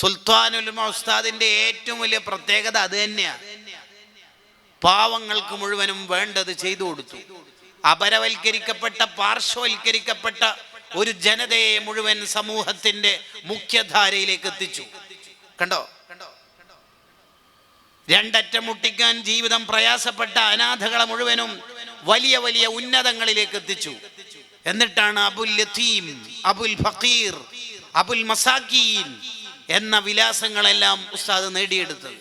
സുൽത്താനുൽ ഉസ്താദിന്റെ ഏറ്റവും വലിയ പ്രത്യേകത അത് തന്നെയാണ് പാവങ്ങൾക്ക് മുഴുവനും വേണ്ടത് ചെയ്തു കൊടുത്തു. അപരവൽക്കരിക്കപ്പെട്ട പാർശ്വവൽക്കരിക്കപ്പെട്ട ഒരു ജനതയെ മുഴുവൻ സമൂഹത്തിന്റെ മുഖ്യധാരയിലേക്ക് എത്തിച്ചു. കണ്ടോ? രണ്ടറ്റം മുട്ടിക്കാൻ ജീവിതം പ്രയാസപ്പെട്ട അനാഥകളെ മുഴുവനും വലിയ വലിയ ഉന്നതങ്ങളിലേക്ക് എത്തിച്ചു. എന്നിട്ടാണ് അബുൽ അബുൽ ഫക്കീർ അബുൽ മസാക്കീൻ എന്ന വിലാസങ്ങളെല്ലാം ഉസ്താദ് നേടിയെടുത്തത്.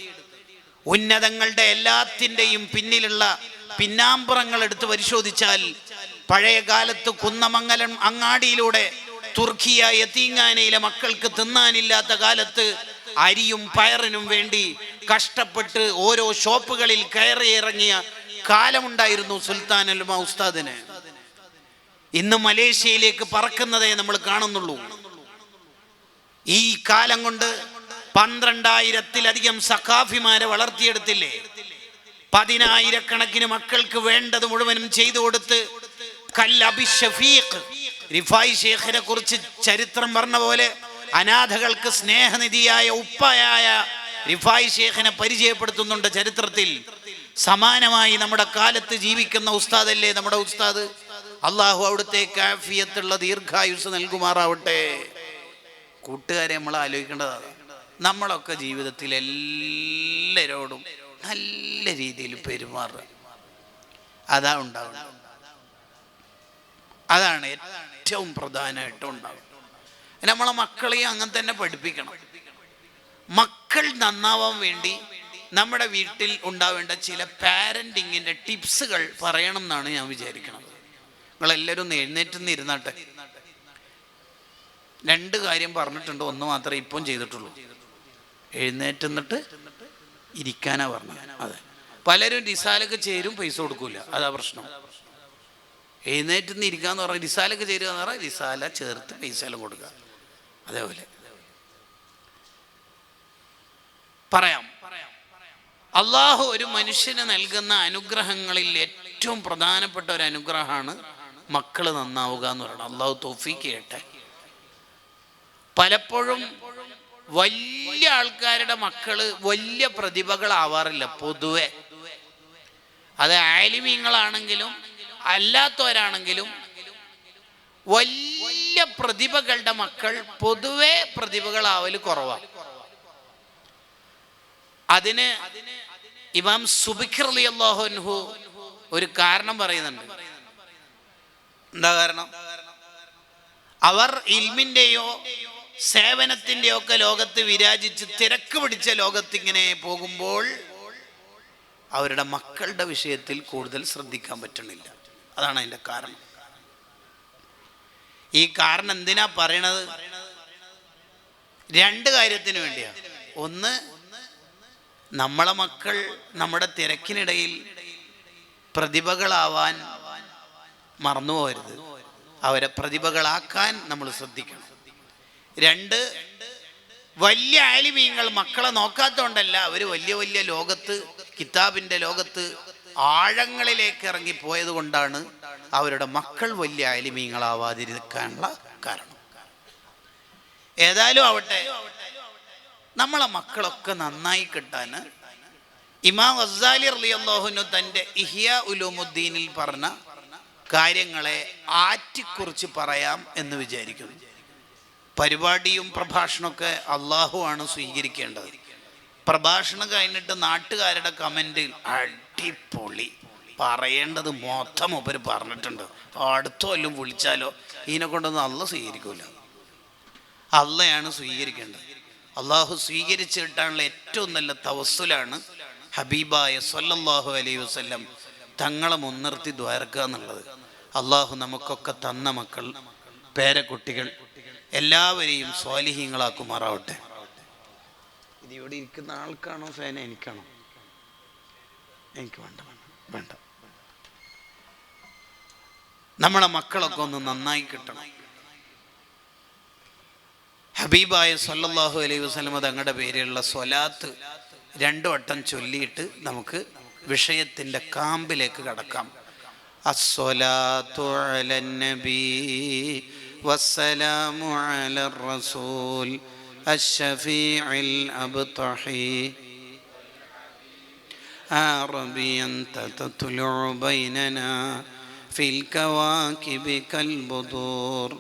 ഉന്നതങ്ങളുടെ എല്ലാത്തിന്റെയും പിന്നിലുള്ള പിന്നാമ്പുറങ്ങൾ എടുത്ത് പരിശോധിച്ചാൽ പഴയ കാലത്ത് കുന്നമംഗലം അങ്ങാടിയിലൂടെ തുർക്കിയ എത്തീങ്ങാനയിലെ മക്കൾക്ക് തിന്നാനില്ലാത്ത കാലത്ത് അരിയും പയറിനും വേണ്ടി കഷ്ടപ്പെട്ട് ഓരോ ഷോപ്പുകളിൽ കയറി ഇറങ്ങിയ കാലമുണ്ടായിരുന്നു സുൽത്താൻ അൽമ ഉസ്താദിന്. ഇന്ന് മലേഷ്യയിലേക്ക് പറക്കുന്നതേ നമ്മൾ കാണുന്നുള്ളൂ. ഈ കാലം കൊണ്ട് പന്ത്രണ്ടായിരത്തിലധികം സഖാഫിമാരെ വളർത്തിയെടുത്തില്ലേ? പതിനായിരക്കണക്കിന് മക്കൾക്ക് വേണ്ടത് മുഴുവനും ചെയ്തു കൊടുത്ത് കല്ലബി ഷഫീഖ് റിഫായി ഷേഖിനെ കുറിച്ച് ചരിത്രം പറഞ്ഞ പോലെ അനാഥകൾക്ക് സ്നേഹനിധിയായ ഉപ്പയായ റിഫായി ഷേഖിനെ പരിചയപ്പെടുത്തുന്നുണ്ട് ചരിത്രത്തിൽ. സമാനമായി നമ്മുടെ കാലത്ത് ജീവിക്കുന്ന ഉസ്താദല്ലേ നമ്മുടെ ഉസ്താദ്? അള്ളാഹു അവിടുത്തെ കാഫിയത്തുള്ള ദീർഘായുസ് നൽകുമാറാവട്ടെ. കൂട്ടുകാരെ നമ്മൾ ആലോചിക്കേണ്ടതാണ് നമ്മളൊക്കെ ജീവിതത്തിൽ എല്ലാവരോടും നല്ല രീതിയിൽ പെരുമാറുക. അതാ ഉണ്ടാവുന്നത് അതാണ് ഏറ്റവും പ്രധാനമായിട്ടും ഉണ്ടാവുക. നമ്മളെ മക്കളെയും അങ്ങനെ തന്നെ പഠിപ്പിക്കണം. മക്കൾ നന്നാവാൻ വേണ്ടി നമ്മുടെ വീട്ടിൽ ഉണ്ടാവേണ്ട ചില പാരന്റിങ്ങിന്റെ ടിപ്സുകൾ പറയണം എന്നാണ് ഞാൻ വിചാരിക്കുന്നത്. നിങ്ങളെല്ലാവരും എഴുന്നേറ്റ് നിന്ന് ഇരുന്നാട്ടെ. രണ്ട് കാര്യം പറഞ്ഞിട്ടുണ്ട്. ഒന്ന് മാത്രമേ ഇപ്പം ചെയ്തിട്ടുള്ളൂ. എഴുന്നേറ്റ് നിന്നിട്ട് ഇരിക്കാനാ പറഞ്ഞത്. അതെ. പലരും റിസാലൊക്കെ ചേരും പൈസ കൊടുക്കൂല. അതാ പ്രശ്നം. എഴുന്നേറ്റ് നിന്ന് ഇരിക്കാന്ന് പറഞ്ഞാൽ റിസാലൊക്കെ ചേരുക എന്ന് പറഞ്ഞാൽ റിസാല ചേർത്ത് പൈസ എല്ലാം കൊടുക്കുക അതേപോലെ. പറയാം. അള്ളാഹു ഒരു മനുഷ്യന് നൽകുന്ന അനുഗ്രഹങ്ങളിൽ ഏറ്റവും പ്രധാനപ്പെട്ട ഒരു അനുഗ്രഹമാണ് മക്കൾ നന്നാവുക എന്ന് പറയുന്നത്. അള്ളാഹു തോഫിക്ക് കേട്ടെ പലപ്പോഴും വലിയ ആൾക്കാരുടെ മക്കൾ വലിയ പ്രതിഭകളാവാറില്ല പൊതുവെ. അത് ആലിമീങ്ങളാണെങ്കിലും അല്ലാത്തവരാണെങ്കിലും വലിയ പ്രതിഭകളുടെ മക്കൾ പൊതുവെ പ്രതിഭകളാവൽ കുറവാണ് അതിന് ഇമാം സുബിഖർ അലി ഒരു കാരണം പറയുന്നുണ്ട്. എന്താ കാരണം? അവർ ഇൽമിന്റെയോ സേവനത്തിന്റെയോ ഒക്കെ ലോകത്ത് വിരാജിച്ച് തിരക്ക് പിടിച്ച ലോകത്തിങ്ങനെ പോകുമ്പോൾ അവരുടെ മക്കളുടെ വിഷയത്തിൽ കൂടുതൽ ശ്രദ്ധിക്കാൻ പറ്റണില്ല. അതാണ് അതിന്റെ കാരണം. ഈ കാരണം എന്തിനാ പറയണത്? രണ്ട് കാര്യത്തിന് വേണ്ടിയാ. ഒന്ന് നമ്മളെ മക്കൾ നമ്മുടെ തിരക്കിനിടയിൽ പ്രതിഭകളാവാൻ മറന്നു പോകരുത്. അവരെ പ്രതിഭകളാക്കാൻ നമ്മൾ ശ്രദ്ധിക്കണം. രണ്ട് വലിയ ആലിമീങ്ങൾ മക്കളെ നോക്കാത്തതുകൊണ്ടല്ല അവർ വലിയ വലിയ ലോകത്ത് കിതാബിന്റെ ലോകത്ത് ആഴങ്ങളിലേക്ക് ഇറങ്ങി പോയത് കൊണ്ടാണ് അവരുടെ മക്കൾ വലിയ ആലിമീങ്ങളാവാതിരിക്കാനുള്ള കാരണം. ഏതായാലും ആവട്ടെ നമ്മളെ മക്കളൊക്കെ നന്നായി കിട്ടാൻ ഇമാം ഗസാലി അള്ളാഹുനു തന്റെ ഇഹിയ ഉലൂമുദ്ദീനിൽ പറഞ്ഞ കാര്യങ്ങളെ ആറ്റിക്കുറിച്ച് പറയാം എന്ന് വിചാരിക്കുന്നു. പരിപാടിയും പ്രഭാഷണമൊക്കെ അള്ളാഹു ആണ് സ്വീകരിക്കേണ്ടത്. പ്രഭാഷണം കഴിഞ്ഞിട്ട് നാട്ടുകാരുടെ കമന്റിൽ അടിപൊളി. പറയേണ്ടത് മൊത്തം ഒപ്പർ പറഞ്ഞിട്ടുണ്ട്. അടുത്ത കൊല്ലം വിളിച്ചാലോ ഇതിനെ കൊണ്ടൊന്നും അല്ല സ്വീകരിക്കൂല. അള്ളയാണ് സ്വീകരിക്കേണ്ടത്. അള്ളാഹു സ്വീകരിച്ചിട്ടാണുള്ള ഏറ്റവും നല്ല തവസ്സുലാണ് ഹബീബായ സൊല്ലാഹു അലൈഹി വസല്ലം തങ്ങളെ മുൻനിർത്തി ദ്വാരക്കുക എന്നുള്ളത്. അള്ളാഹു നമുക്കൊക്കെ തന്ന മക്കൾ പേരക്കുട്ടികൾ എല്ലാവരെയും സ്വാലിഹീങ്ങളാക്കുമാറാവട്ടെ. ഇത് ഇവിടെ ഇരിക്കുന്ന ആൾക്കാണോ ഫാൻ എനിക്കാണോ? എനിക്ക് വേണ്ട വേണ്ട വേണ്ട. നമ്മളെ മക്കളൊക്കെ ഒന്ന് നന്നായി കിട്ടണം. ഹബീബായ സല്ലാഹു അലൈഹി വസ്ലമ തങ്ങളുടെ പേരിലുള്ള സ്വലാത്ത് രണ്ടു വട്ടം ചൊല്ലിയിട്ട് നമുക്ക് വിഷയത്തിന്റെ കാമ്പിലേക്ക് കടക്കാം. അസ്വലാത്തു അലൻ والسلام على الرسول الشفيع الأبطح. عربي أنت تطلع بيننا في الكواكب كالبدور.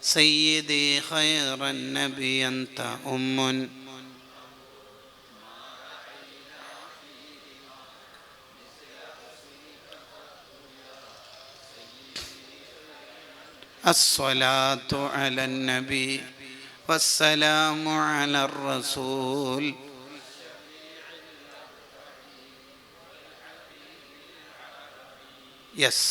سيدي خير النبي أنت أم الصلاة على النبي والسلام على الرسول യെസ്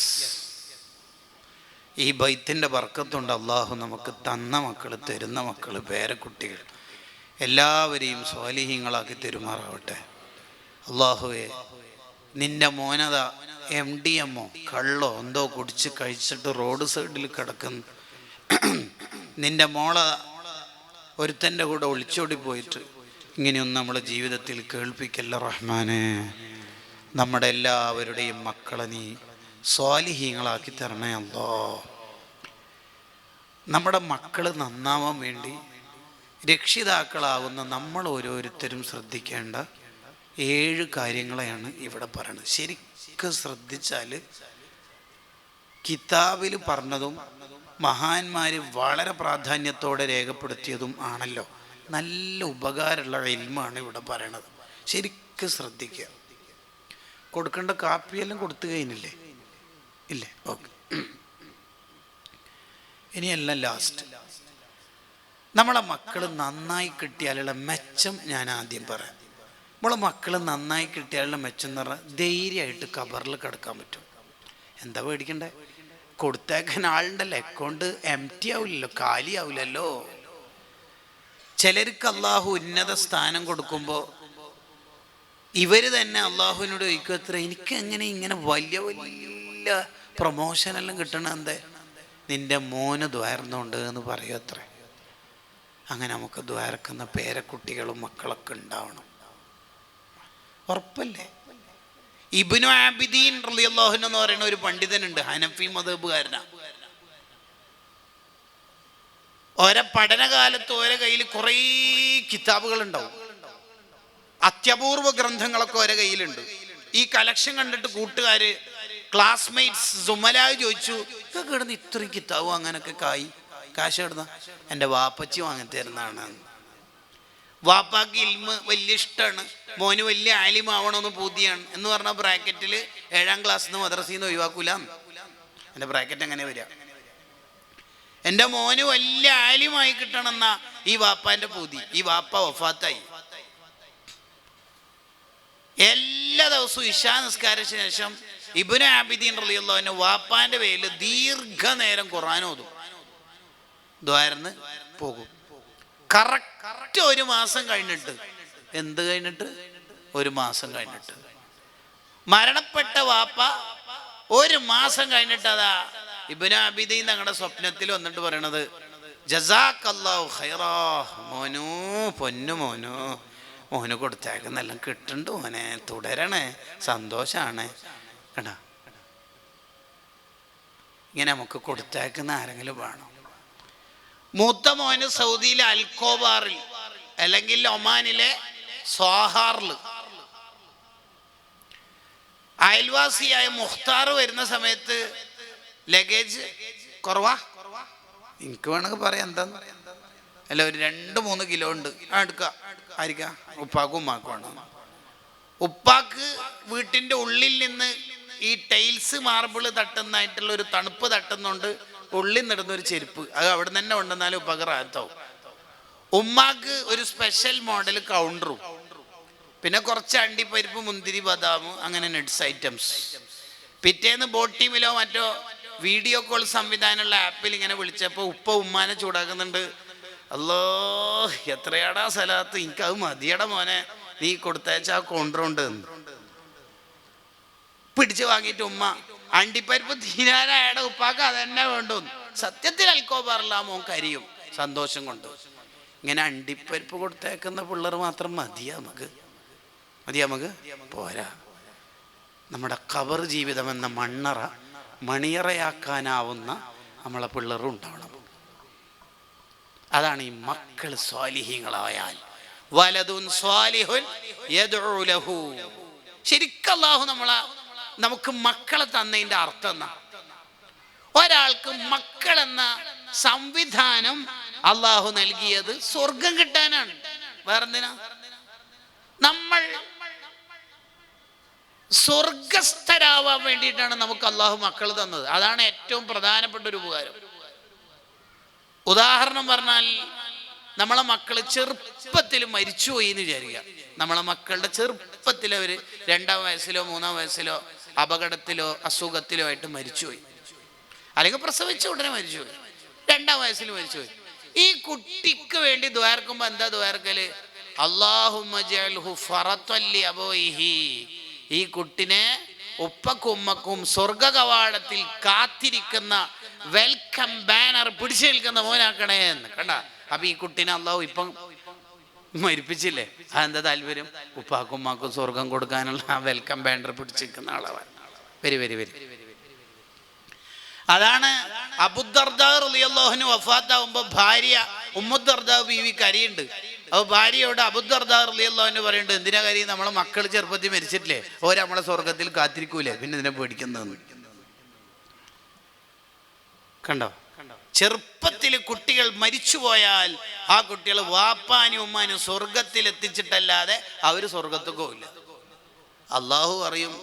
ഈ ബൈത്തിൻ്റെ വർക്കത്തുണ്ട് അള്ളാഹു നമുക്ക് തന്ന മക്കൾ തരുന്ന മക്കൾ പേരക്കുട്ടികൾ എല്ലാവരെയും സ്വാലിഹ്യങ്ങളാക്കി തെരുമാറാവട്ടെ അള്ളാഹുവെ നിന്റെ മോനത എം ഡി എമ്മോ കള്ളോ എന്തോ കുടിച്ച് കഴിച്ചിട്ട് റോഡ് സൈഡിൽ കിടക്കുന്നു. നിന്റെ മോള ഒരുത്തന്റെ കൂടെ ഒളിച്ചോടി പോയിട്ട് ഇങ്ങനെയൊന്നും നമ്മളെ ജീവിതത്തിൽ കേൾപ്പിക്കല്ല റഹ്മാനെ. നമ്മുടെ എല്ലാവരുടെയും മക്കളെ നീ സ്വാലിഹീങ്ങളാക്കി തരണേ നമ്മുടെ മക്കൾ നന്നാവാൻ വേണ്ടി രക്ഷിതാക്കളാവുന്ന നമ്മൾ ഓരോരുത്തരും ശ്രദ്ധിക്കേണ്ട ഏഴ് കാര്യങ്ങളെയാണ് ഇവിടെ പറയുന്നത് ശരിക്കും ശ്രദ്ധിച്ചാൽ കിതാബിൽ പറഞ്ഞതും മഹാന്മാർ വളരെ പ്രാധാന്യത്തോടെ രേഖപ്പെടുത്തിയതും ആണല്ലോ. നല്ല ഉപകാരമുള്ള ഇൽമാണ് ഇവിടെ പറയണത്. ശരിക്കും ശ്രദ്ധിക്കുക. കൊടുക്കേണ്ട കാപ്പിയെല്ലാം കൊടുത്തു കഴിഞ്ഞില്ലേ? ഇല്ലേ? ഓക്കെ. ഇനിയെല്ലാം ലാസ്റ്റ് നമ്മളെ മക്കൾ നന്നായി കിട്ടിയാലുള്ള മെച്ചം ഞാൻ ആദ്യം പറയാം. നമ്മളെ മക്കൾ നന്നായി കിട്ടിയാലുള്ള മെച്ചം എന്ന് പറഞ്ഞാൽ ധൈര്യമായിട്ട് കബറിൽ കിടക്കാൻ പറ്റും. എന്താ പേടിക്കണ്ടേ? കൊടുത്തേക്കാൻ ആളുണ്ടല്ലോ അക്കൗണ്ട് എം ടി ആവില്ലല്ലോ കാലി ആവില്ലല്ലോ. ചിലർക്ക് അള്ളാഹു ഉന്നത സ്ഥാനം കൊടുക്കുമ്പോൾ ഇവർ തന്നെ അള്ളാഹുവിനോട് ചോദിക്കും എത്ര? എനിക്ക് എങ്ങനെ ഇങ്ങനെ വലിയ വലിയ പ്രൊമോഷനെല്ലാം കിട്ടണ? എന്തേ? നിന്റെ മോന് ദ്വാരുന്നുണ്ട് എന്ന് പറയും അത്ര. അങ്ങനെ നമുക്ക് ദ്വാരക്കുന്ന പേരക്കുട്ടികളും മക്കളൊക്കെ ഉണ്ടാവണം. ഉറപ്പല്ലേ? ഇബിനു ആബിദീൻ റളിയല്ലാഹു എന്ന് പറയുന്ന ഒരു പണ്ഡിതനുണ്ട് ഹനഫി മതബുകാരനാ ഓരോ പഠനകാലത്ത് ഓരോ കയ്യിൽ കുറേ കിതാബുകൾ ഉണ്ടാവും അത്യപൂർവ ഗ്രന്ഥങ്ങളൊക്കെ ഓരോ കയ്യിലുണ്ട്. ഈ കലക്ഷൻ കണ്ടിട്ട് കൂട്ടുകാര് ക്ലാസ്മേറ്റ്സ് സുമലായ് ചോദിച്ചു ഇതൊക്കെ ഇടുന്ന ഇത്രയും കിതാബും അങ്ങനൊക്കെ കായി? കാശ് കിടന്ന എന്റെ വാപ്പച്ചി വാങ്ങി തരുന്നതാണ് വാപ്പാക്ക് ഇൽമ് വലിയ ഇഷ്ടമാണ് മോന് വലിയ ആലിമാവണമെന്ന് പൂതിയാണ്. എന്ന് പറഞ്ഞ ബ്രാക്കറ്റിൽ ഏഴാം ക്ലാസ്സിൽ നിന്ന് മദ്രസയിൽ നിന്ന് ഒഴിവാക്കൂല എന്റെ ബ്രാക്കറ്റ് അങ്ങനെ വരിക എന്റെ മോന് വലിയ ആലിമായി കിട്ടണമെന്ന ഈ വാപ്പാന്റെ പൂതി. ഈ വാപ്പ വഫാത്തായി. എല്ലാ ദിവസവും ഇഷാ നിസ്കാരത്തിന് ശേഷം ഇബുന് ആബിദീൻ റളിയല്ലാഹുവിന് വാപ്പാന്റെ പേരിൽ ദീർഘനേരം ഖുർആൻ ഓതും. ദ്വാരന്ന് പോകും. കറക്റ്റ് ഒരു മാസം കഴിഞ്ഞിട്ട്. എന്ത് കഴിഞ്ഞിട്ട്? ഒരു മാസം കഴിഞ്ഞിട്ട്. മരണപ്പെട്ട വാപ്പ ഒരു മാസം കഴിഞ്ഞിട്ട് അതാ ഇബുന് ആബിദീൻ ഞങ്ങളുടെ സ്വപ്നത്തിൽ വന്നിട്ട് പറയണത് മോനു പൊന്നു മോനു. മോന് കൊടുത്തേക്കുന്നെല്ലാം കിട്ടുന്നുണ്ട് മോനെ. തുടരണേ. സന്തോഷാണ്. കേട്ടാ? ഇങ്ങനെ നമുക്ക് കൊടുത്തേക്കുന്ന ആരെങ്കിലും വേണം? മൂത്ത മോന് സൗദിയിലെ അൽക്കോബാറിൽ അല്ലെങ്കിൽ ഒമാനിലെ സ്വാഹാറിൽ അയൽവാസിയായ മുഖ്താർ വരുന്ന സമയത്ത് ലഗേജ് കുറവാ? എനിക്ക് വേണമെങ്കിൽ പറയാം എന്താന്ന്? അല്ല ഒരു രണ്ട് മൂന്ന് കിലോ ഉണ്ട്. ആ എടുക്കുക ആയിരിക്കാം. ഉപ്പാക്കും ഉമ്മാക്കുമാണ്. ഉപ്പാക്ക് വീട്ടിന്റെ ഉള്ളിൽ നിന്ന് ഈ ടൈൽസ് മാർബിൾ തട്ടുന്നതായിട്ടുള്ള ഒരു തണുപ്പ് തട്ടുന്നുണ്ട് ഉള്ളിൽ നിടുന്ന ഒരു ചെരുപ്പ്. അത് അവിടെ തന്നെ ഉണ്ടെന്നാലും ഉപ്പാക്ക് റാത്താവും ഉമ്മാക്ക് ഒരു സ്പെഷ്യൽ മോഡൽ കൗണ്ടറും പിന്നെ കുറച്ച് അണ്ടിപ്പരിപ്പ് മുന്തിരി ബദാം അങ്ങനെ നട്സ് ഐറ്റംസ് പിറ്റേന്ന് ബോട്ട് ബോട്ടീമിലോ മറ്റോ വീഡിയോ കോൾ സംവിധാനമുള്ള ആപ്പിൽ ഇങ്ങനെ വിളിച്ചപ്പോൾ ഉപ്പ ഉമ്മാനെ ചൂടാക്കുന്നുണ്ട്. അല്ലോ എത്രയാടാ സ്ഥലത്ത് എനിക്കത് മതിയടാ മോനെ. നീ കൊടുത്തയച്ച ആ പിടിച്ചു വാങ്ങിയിട്ട് ഉമ്മ. അണ്ടിപ്പരിപ്പ് തീരാനായുടെ ഉപ്പാക്ക് അതന്നെ വേണ്ടു സത്യത്തിൽ അൽക്കോബാറില്ല മോൻ കരിയും സന്തോഷം കൊണ്ട്. ഇങ്ങനെ അണ്ടിപ്പരിപ്പ് കൊടുത്തേക്കുന്ന പിള്ളേർ മാത്രം മതിയാ നമുക്ക്? മതിയാ നമുക്ക്? പോരാ. നമ്മുടെ കബർ ജീവിതം എന്ന മണ്ണറ മണിയറയാക്കാനാവുന്ന നമ്മളെ പിള്ളേരും ഉണ്ടാവണം. അതാണ് ഈ മക്കൾ സ്വാലിഹീങ്ങളായാൽ. വലതുൻ സ്വാലിഹുൻ ശരിക്കും അല്ലാഹു നമ്മളെ നമുക്ക് മക്കളെ തന്നതിന്റെ അർത്ഥം എന്നാ? ഒരാൾക്ക് മക്കൾ എന്ന സംവിധാനം അള്ളാഹു നൽകിയത് സ്വർഗം കിട്ടാനാണ്. വേറെന്തിനാ? നമ്മൾ സ്വർഗസ്ഥരാവാൻ വേണ്ടിയിട്ടാണ് നമുക്ക് അള്ളാഹു മക്കൾ തന്നത്. അതാണ് ഏറ്റവും പ്രധാനപ്പെട്ട ഒരു ഉപകാരം. ഉദാഹരണം പറഞ്ഞാൽ നമ്മളെ മക്കൾ ചെറുപ്പത്തിൽ മരിച്ചുപോയി എന്ന് വിചാരിക്കുക. നമ്മളെ മക്കളുടെ ചെറുപ്പത്തിൽ അവർ രണ്ടാം വയസ്സിലോ മൂന്നാം വയസ്സിലോ അപകടത്തിലോ അസുഖത്തിലോ ആയിട്ട് മരിച്ചുപോയി. അല്ലെങ്കിൽ പ്രസവിച്ച ഉടനെ മരിച്ചുപോയി. രണ്ടാം വയസ്സിൽ മരിച്ചുപോയി. ഈ കുട്ടിക്ക് വേണ്ടി ദ്വാരക്കുമ്പോ എന്താ അള്ളാഹുമി അബോയിഹി. ഈ കുട്ടിനെ ഉപ്പക്കുമ്മക്കും സ്വർഗ കവാടത്തിൽ കാത്തിരിക്കുന്ന വെൽക്കം ബാനർ പിടിച്ചു നിൽക്കുന്ന മോനാക്കണേ എന്ന് കണ്ട? അപ്പൊ ഈ കുട്ടിനെ അള്ളാഹു ഇപ്പം മരിപ്പിച്ചില്ലേ? അതെന്താ താല്പര്യം? ഉപ്പാക്കും ഉമ്മാക്കും സ്വർഗം കൊടുക്കാനുള്ള ആ വെൽക്കം ബാൻഡർ പിടിച്ചിരിക്കുന്ന ആളാവാൻ. വരി വരി വരി. അതാണ് അബുദർദാഹുന് വഫാത്താവുമ്പോ ഭാര്യ ഉമ്മുദർദാ ബീവി കരിയുണ്ട്. അപ്പൊ ഭാര്യയോട് അബുദർദാ അലിയല്ലാഹുന് പറയുന്നുണ്ട് എന്തിനാ കാര്യം നമ്മളെ മക്കൾ ചെറുപ്പത്തിൽ മരിച്ചിട്ടില്ലേ? ഓരോ നമ്മളെ സ്വർഗത്തിൽ കാത്തിരിക്കൂലേ? പിന്നെ ഇതിനെ പേടിക്കുന്നതെന്ന്? കണ്ടോ? ചെറുപ്പത്തിൽ കുട്ടികൾ മരിച്ചുപോയാൽ ആ കുട്ടികൾ വാപ്പാനും ഉമ്മാനും സ്വർഗത്തിൽ എത്തിച്ചിട്ടല്ലാതെ അവർ സ്വർഗത്തിൽ പോകില്ല അള്ളാഹു അറിയും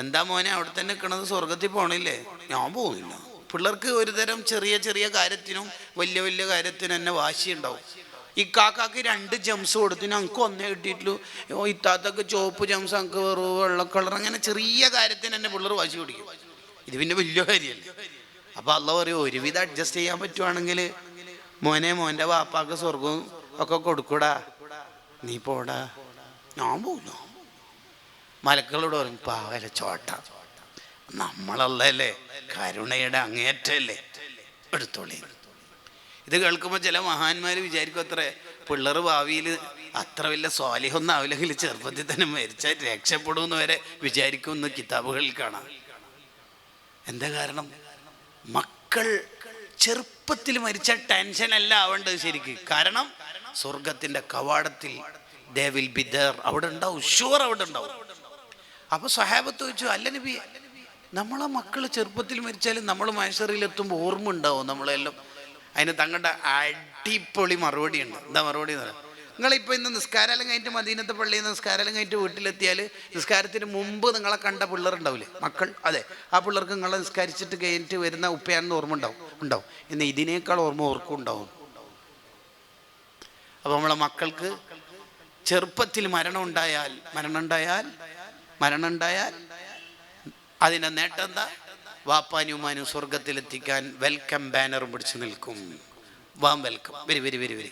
എന്താ മോനെ അവിടെ തന്നെ നിൽക്കണത് സ്വർഗത്തിൽ പോണില്ലേ? ഞാൻ പോകുന്നില്ല പിള്ളേർക്ക് ഒരു തരം ചെറിയ ചെറിയ കാര്യത്തിനും വലിയ വലിയ കാര്യത്തിനും എന്നെ വാശിയുണ്ടാവും. ഈ കാക്കാക്ക് രണ്ട് ജംസ് കൊടുത്തു. ഞങ്ങൾക്ക് ഒന്നേ കിട്ടിയിട്ടുള്ളൂ. ഇത്താത്തൊക്കെ ചുവപ്പ് ജംസ് ഞങ്ങൾക്ക് വെറും വെള്ള കളർ അങ്ങനെ ചെറിയ കാര്യത്തിന് തന്നെ പിള്ളേർ വാശി പിടിക്കും. ഇത് പിന്നെ വലിയ കാര്യമല്ലേ? അപ്പൊ അല്ല പറയും ഒരുവിധം അഡ്ജസ്റ്റ് ചെയ്യാൻ പറ്റുവാണെങ്കിൽ മോനെ മോന്റെ വാപ്പാക്ക് സ്വർഗവും ഒക്കെ കൊടുക്കൂടാ. നീ പോടാ. ഞാൻ പോകില്ല മലക്കളോട് പറയും പാവല ചോട്ട. നമ്മളല്ലേ കരുണയുടെ അങ്ങേറ്റല്ലേ എടുത്തോളി. ഇത് കേൾക്കുമ്പോൾ ചില മഹാന്മാർ വിചാരിക്കും അത്ര പിള്ളേർ ഭാവിയിൽ അത്ര വലിയ സ്വാലിഹൊന്നും ആവില്ലെങ്കിൽ ചെറുപ്പത്തിൽ തന്നെ മരിച്ചാൽ രക്ഷപ്പെടുമെന്ന് വരെ വിചാരിക്കുമെന്ന് കിതാബുകളിൽ കാണാം. എന്താ കാരണം? മക്കൾ ചെറുപ്പത്തിൽ മരിച്ച ടെൻഷൻ അല്ല ആവേണ്ടത് ശരിക്ക്. കാരണം സ്വർഗത്തിന്റെ കവാടത്തിൽ ദേ വിൽ ബി ദർ അവിടെ ഉണ്ടാവും. ഷുവർ അവിടെ ഉണ്ടാവും. അപ്പൊ സഹാബത്ത് ചോദിച്ചു അല്ല നബി നമ്മളെ മക്കൾ ചെറുപ്പത്തിൽ മരിച്ചാലും നമ്മൾ മനുഷ്യറിലെത്തുമ്പോൾ ഓർമ്മ ഉണ്ടാവും നമ്മളെല്ലാം. അതിന് തങ്ങളുടെ അടിപൊളി മറുപടി ഉണ്ട് എന്താ മറുപടി എന്ന് പറയാം നിങ്ങളിപ്പോൾ ഇന്ന് നിസ്കാരം കഴിഞ്ഞിട്ട് മദീനത്തെ പള്ളിയിൽ നിന്ന് നിസ്കാരം കഴിഞ്ഞിട്ട് വീട്ടിലെത്തിയാൽ നിസ്കാരത്തിന് മുമ്പ് നിങ്ങളെ കണ്ട പിള്ളേരുണ്ടാവില്ലേ? മക്കൾ? അതെ. ആ പിള്ളേർക്ക് നിങ്ങളെ നിസ്കരിച്ചിട്ട് കഴിഞ്ഞിട്ട് വരുന്ന ഉപ്പയാണെന്ന് ഓർമ്മ ഉണ്ടാവും? ഉണ്ടാവും. ഇന്ന് ഇതിനേക്കാൾ ഓർമ്മ ഓർക്കും ഉണ്ടാവും. അപ്പോൾ നമ്മളെ മക്കൾക്ക് ചെറുപ്പത്തിൽ മരണം ഉണ്ടായാൽ മരണം ഉണ്ടായാൽ മരണം ഉണ്ടായാൽ അതിന്റെ നേട്ടം എന്താ? വാപ്പാനുമാനും സ്വർഗത്തിലെത്തിക്കാൻ വെൽക്കം ബാനറും പിടിച്ചു നിൽക്കും. വാം വെൽക്കം വരി വരി വരി വരി.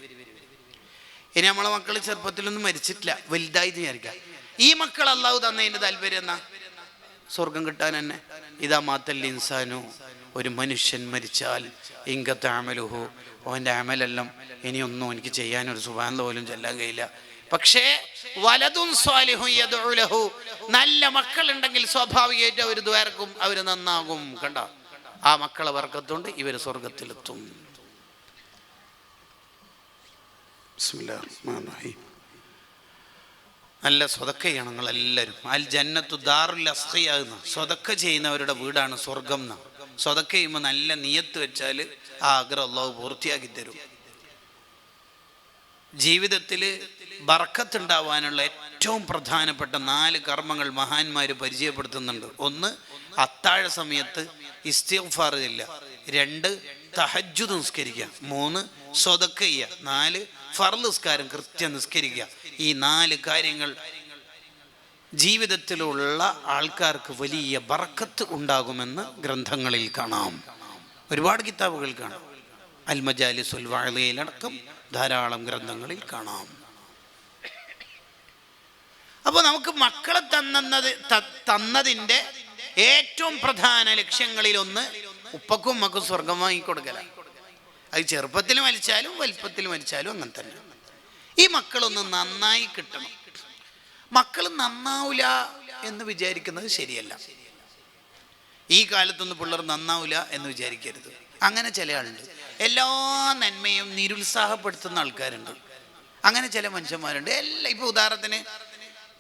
ഇനി നമ്മളെ മക്കൾ ചെറുപ്പത്തിലൊന്നും മരിച്ചിട്ടില്ല. വലുതായി വിചാരിക്കാം. ഈ മക്കൾ അള്ളാഹു തന്നതിന്റെ താല്പര്യം എന്നാ സ്വർഗം കിട്ടാൻ തന്നെ. ഇതാ മാത്തല്ല ഇൻസാനു. ഒരു മനുഷ്യൻ മരിച്ചാൽ ഇങ്കത്തെ അമലുഹു. അവന്റെ അമലെല്ലാം ഇനിയൊന്നും എനിക്ക് ചെയ്യാൻ ഒരു സുബാന്ത പോലും ചെല്ലാൻ കഴിയില്ല. പക്ഷേ വലതും സ്വാലിഹു നല്ല മക്കളുണ്ടെങ്കിൽ സ്വാഭാവികമായിട്ട് അവർ ദ്വാരക്കും അവർ നന്നാകും. കണ്ട? ആ മക്കളെ വർക്കത്തുകൊണ്ട് ഇവർ സ്വർഗത്തിലെത്തും. റഹ്മാനിർ റഹീം. നല്ല സ്വതക്കയാണ് നിങ്ങളെല്ലാവരും. അൽ ജന്നത്തു ദാറുൽ അസ്ഖിയാകുന്ന സ്വതക്ക ചെയ്യുന്നവരുടെ വീടാണ് സ്വർഗം എന്ന് സ്വതക്ക ചെയ്യുമ്പോൾ നല്ല നിയത്ത് വെച്ചാൽ ആ ആഗ്രഹം അള്ളാഹു പൂർത്തിയാക്കി തരും. ജീവിതത്തിൽ ബർക്കത്തുണ്ടാവാനുള്ള ഏറ്റവും പ്രധാനപ്പെട്ട നാല് കർമ്മങ്ങൾ മഹാന്മാർ പരിചയപ്പെടുത്തുന്നുണ്ട്. ഒന്ന് അത്താഴ സമയത്ത് ഇസ്തിഗ്ഫാർ ഇല്ല രണ്ട് തഹജ്ജു നിസ്കരിക്കുക മൂന്ന് സ്വതക്ക ചെയ്യുക. നാല് ഫർൾ നിസ്കാരം കൃത്യം നിസ്കരിക്കുക. ഈ നാല് കാര്യങ്ങൾ ജീവിതത്തിലുള്ള ആൾക്കാർക്ക് വലിയ ബറക്കത്ത് ഉണ്ടാകുമെന്ന് ഗ്രന്ഥങ്ങളിൽ കാണാം. ഒരുപാട് കിതാബുകൾ കാണാം. അൽ മജാലിസുൽ ധാരാളം ഗ്രന്ഥങ്ങളിൽ കാണാം. അപ്പോൾ നമുക്ക് മക്കളെ തന്നത് തന്നതിന്റെ ഏറ്റവും പ്രധാന ലക്ഷ്യങ്ങളിലൊന്ന് ഉപ്പക്കും ഉമ്മക്കും സ്വർഗം വാങ്ങിക്കൊടുക്കലാണ്. അത് ചെറുപ്പത്തിൽ മരിച്ചാലും വലിപ്പത്തിൽ മരിച്ചാലും അങ്ങനെ തന്നെ. ഈ മക്കളൊന്ന് നന്നായി കിട്ടണം. മക്കൾ നന്നാവില്ല എന്ന് വിചാരിക്കുന്നത് ശരിയല്ല. ഈ കാലത്തൊന്നും പിള്ളേർ നന്നാവില്ല എന്ന് വിചാരിക്കരുത്. അങ്ങനെ ചില ആളുണ്ട്. എല്ലാ നന്മയും നിരുത്സാഹപ്പെടുത്തുന്ന ആൾക്കാരുണ്ട്. അങ്ങനെ ചില മനുഷ്യന്മാരുണ്ട്. എല്ലാം ഇപ്പോൾ ഉദാഹരണത്തിന്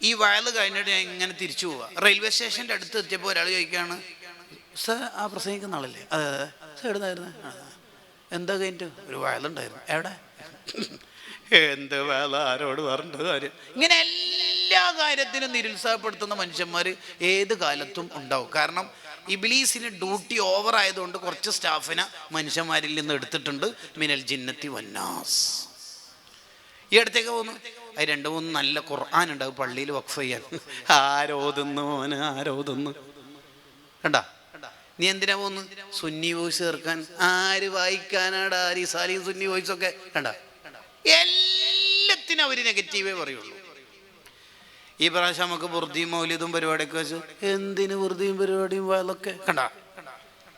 ഈ വയൽ കഴിഞ്ഞിട്ട് ഞാൻ ഇങ്ങനെ തിരിച്ചു പോവാ. റെയിൽവേ സ്റ്റേഷന്റെ അടുത്ത് എത്തിയപ്പോൾ ഒരാൾ ചോദിക്കുകയാണ് സർ ആ പ്രസംഗിക്കുന്ന ആളല്ലേ? അതെ അതെ സർ എവിടുന്നായിരുന്നു? "ആ, എന്താ കഴിഞ്ഞിട്ട്? ഒരു വയലുണ്ടായിരുന്നു. എവിടെ? എന്ത് വേല ആരോട് പറഞ്ഞ കാര്യം? ഇങ്ങനെ എല്ലാ കാര്യത്തിനും നിരുത്സാഹപ്പെടുത്തുന്ന മനുഷ്യന്മാർ ഏത് കാലത്തും ഉണ്ടാവും. കാരണം ഇബിലീസിന് ഡ്യൂട്ടി ഓവർ ആയതുകൊണ്ട് കുറച്ച് സ്റ്റാഫിനെ മനുഷ്യന്മാരിൽ നിന്ന് എടുത്തിട്ടുണ്ട്. മിനൽ ജിന്നത്തി വന്നാസ്. ഈ അടുത്തേക്ക് പോകുന്നു. അത് രണ്ട് മൂന്ന് നല്ല ഖുർആൻ ഉണ്ട്. അത് പള്ളിയിൽ വഖഫ് ചെയ്യാൻ. ആരോതുന്നു ആരോതുന്നു കണ്ടാ? നീ എന്തിനാ പോന്ന്? സുന്നി വോയിസ് ചേർക്കാൻ. ആര് വായിക്കാനാടാ? റിസാലി സുന്നി വോയിസ് ഒക്കെ. കണ്ട? എല്ലാത്തിനും അവർ നെഗറ്റീവേ പറയുള്ളൂ. ഈ പ്രാവശ്യം നമുക്ക് വൃത്തിയും മൗല്യതും പരിപാടിയൊക്കെ വെച്ച് എന്തിന് വൃത്തിയും പരിപാടിയും അതൊക്കെ കണ്ട?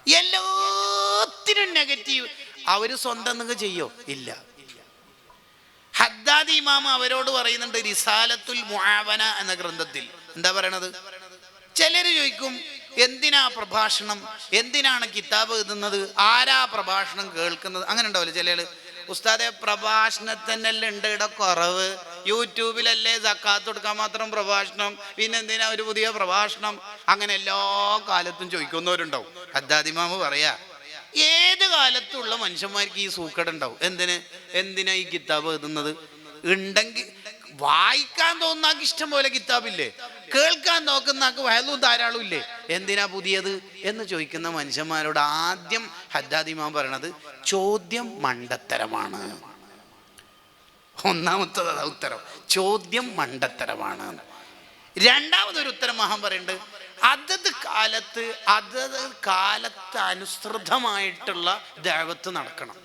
എല്ലാത്തിനും നെഗറ്റീവ് അവർ സ്വന്തം നിങ്ങൾ ചെയ്യോ? ഇല്ല. ഹദ്ദാദി ഇമാം അവരോട് പറയുന്നുണ്ട് റിസാലത്തുൽ മുആവന എന്ന ഗ്രന്ഥത്തിൽ. എന്താ പറയണത്? ചിലര് ചോദിക്കും എന്തിനാ പ്രഭാഷണം? എന്തിനാണ് കിതാബ് എഴുതുന്നത്? ആരാ പ്രഭാഷണം കേൾക്കുന്നത്? അങ്ങനെ ഉണ്ടാവില്ല ചിലയാൾ ഉസ്താദെ പ്രഭാഷണത്തിനല്ലേ ഉണ്ട് ഇവിടെ കുറവ്. യൂട്യൂബിലല്ലേ സക്കാത്ത് കൊടുക്കാൻ മാത്രം പ്രഭാഷണം. പിന്നെ എന്തിനാ ഒരു പുതിയ പ്രഭാഷണം? അങ്ങനെ എല്ലാ കാലത്തും ചോദിക്കുന്നവരുണ്ടാവും. അദ്ദാദിമാമ് പറയാ ഏത് കാലത്തുള്ള മനുഷ്യന്മാർക്ക് ഈ സൂക്കട ഉണ്ടാവും എന്തിന്? എന്തിനാ ഈ കിതാബ് എഴുതുന്നത്? ഉണ്ടെങ്കിൽ വായിക്കാൻ തോന്നാക്ക് ഇഷ്ടം പോലെ കിതാബില്ലേ? കേൾക്കാൻ നോക്കുന്നാക്ക് വയലും ധാരാളം ഇല്ലേ? എന്തിനാ പുതിയത്? എന്ന് ചോദിക്കുന്ന മനുഷ്യന്മാരോട് ആദ്യം ഹദ്ദാദിമാൻ പറയണത് ചോദ്യം മണ്ടത്തരമാണ്. ഒന്നാമത്തെ ഉത്തരം. ചോദ്യം മണ്ടത്തരമാണ്. രണ്ടാമതൊരു ഉത്തരം മഹാൻ പറയുന്നുണ്ട് അതത് കാലത്ത് അതത് കാലത്ത് അനുസൃതമായിട്ടുള്ള ദേവത്ത് നടക്കണം.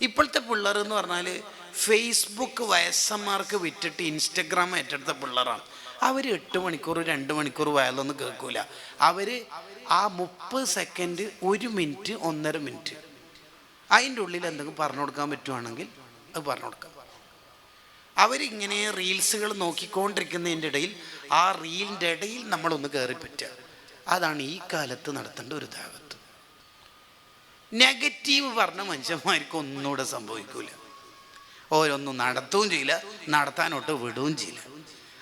ഇപ്പോഴത്തെ പിള്ളേർ എന്ന് പറഞ്ഞാൽ ഫേസ്ബുക്ക് വയസ്സന്മാർക്ക് വിറ്റിട്ട് ഇൻസ്റ്റഗ്രാം ഏറ്റെടുത്ത പിള്ളേരാണ്. അവർ എട്ട് മണിക്കൂർ രണ്ട് മണിക്കൂർ വയലൊന്നും കേൾക്കൂല. അവർ ആ മുപ്പത് സെക്കൻഡ് ഒരു മിനിറ്റ് ഒന്നര മിനിറ്റ് അതിന്റെ ഉള്ളിൽ എന്തെങ്കിലും പറഞ്ഞു കൊടുക്കാൻ പറ്റുവാണെങ്കിൽ അത് പറഞ്ഞു കൊടുക്കാം. അവരിങ്ങനെ റീൽസുകൾ നോക്കിക്കൊണ്ടിരിക്കുന്നതിന്റെ ഇടയിൽ ആ റീലിന്റെ ഇടയിൽ നമ്മളൊന്ന് കയറി പറ്റുക. അതാണ് ഈ കാലത്ത് നടത്തേണ്ട ഒരു ദാവത്ത് നെഗറ്റീവ് പറഞ്ഞ മനുഷ്യന്മാർക്ക് ഒന്നുകൂടെ സംഭവിക്കൂല. ഓരോന്നും നടത്തുകയും ചെയ്യില്ല നടത്താനോട്ട് വിടുകയും ചെയ്യില്ല.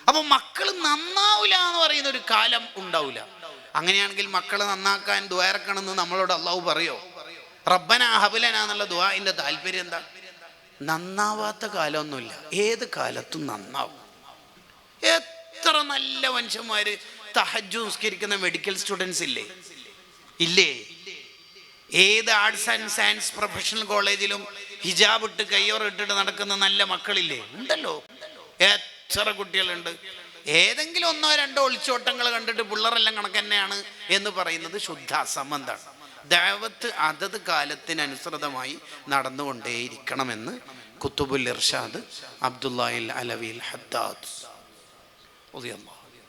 അപ്പൊ മക്കൾ നന്നാവില്ല എന്ന് പറയുന്ന ഒരു കാലം ഉണ്ടാവില്ല അങ്ങനെയാണെങ്കിൽ മക്കളെ നന്നാക്കാൻ ദ്വാരക്കണമെന്ന് നമ്മളോട് അള്ളാഹു പറയോ? റബ്ബന ഹബലനാന്നുള്ള ദ്വാന്റെ താല്പര്യം എന്താ? നന്നാവാത്ത കാലമൊന്നുമില്ല. ഏത് കാലത്തും നന്നാവും. എത്ര നല്ല മനുഷ്യന്മാര് തഹജു നിസ്കരിക്കുന്ന മെഡിക്കൽ സ്റ്റുഡൻസ് ഇല്ലേ? ഇല്ലേ? ഏത് ആർട്സ് ആൻഡ് സയൻസ് പ്രൊഫഷണൽ കോളേജിലും ഹിജാബ് ഇട്ട് കയ്യോർ ഇട്ടിട്ട് നടക്കുന്ന നല്ല മക്കളില്ലേ? ഉണ്ടല്ലോ. എത്ര കുട്ടികളുണ്ട്? ഏതെങ്കിലും ഒന്നോ രണ്ടോ ഒളിച്ചോട്ടങ്ങൾ കണ്ടിട്ട് പിള്ളേരെല്ലാം കണക്ക് തന്നെയാണ് എന്ന് പറയുന്നത് ശുദ്ധ അസംബന്ധമാണ് ദൈവത്ത് അതത് കാലത്തിനനുസൃതമായി നടന്നുകൊണ്ടേയിരിക്കണമെന്ന് കുത്തുബുൽ ഇർഷാദ് അബ്ദുല്ലാഹിൽ അലവിൽ ഹദ്ദാദ് റളിയല്ലാഹു